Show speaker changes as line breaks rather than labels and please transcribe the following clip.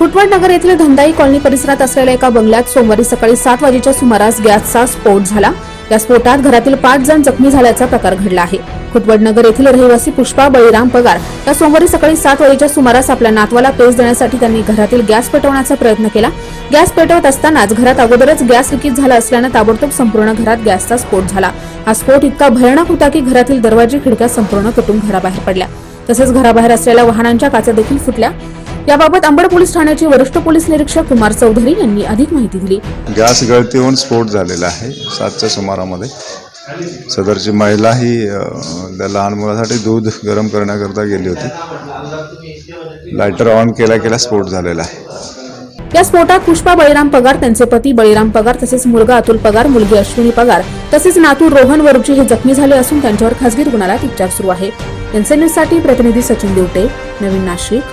कुटवड नगर येथील धंदाई कॉलनी परिसरात असलेल्या एका बंगल्यात सोमवारी सकाळी सात वाजेच्या सुमारास गॅसचा स्फोट झाला. या स्फोटात घरातील पाच जण जखमी झाल्याचा प्रकार घडला आहे. कुटवड नगर येथील रहिवासी पुष्पा बळीराम पगार या सोमवारी सकाळी सात वाजेच्या सुमारास आपल्या नातवाला पेस देण्यासाठी त्यांनी घरातील गॅस पेटवण्याचा प्रयत्न केला. गॅस पेटवत असतानाच घरात अगोदरच गॅस लिकेज झाला असल्यानं ताबडतोब संपूर्ण घरात गॅसचा स्फोट झाला. हा स्फोट इतका भयानक होता की घरातील दरवाजे खिडक्या संपूर्ण तुटून घराबाहेर पडल्या. तसेच घराबाहेर असलेल्या वाहनांच्या काचा देखील फुटल्या. याबाबत अंबड पोलीस ठाण्याचे वरिष्ठ पोलीस निरीक्षक कुमार चौधरी यांनी अधिक माहिती दिली.
गॅस गळती होऊन स्फोट झालेला आहे. सातच्या सुमारामध्ये सदरची महिला ही लहान मुलासाठी दूध गरम करण्याकरता गेली होती. लायटर ऑन केल्या केल्या स्फोट झालेला आहे.
या स्फोटात पुष्पा बळीराम पगार त्यांचे पती बळीराम पगार तसेच मुलगा अतुल पगार मुलगी अश्विनी पगार तसेच नातू रोहन वरुची हे जखमी झाले असून त्यांच्यावर खासगी रुग्णालयात उपचार सुरू आहे. साठी प्रतिनिधी सचिन देवटे नवीन नाशिक.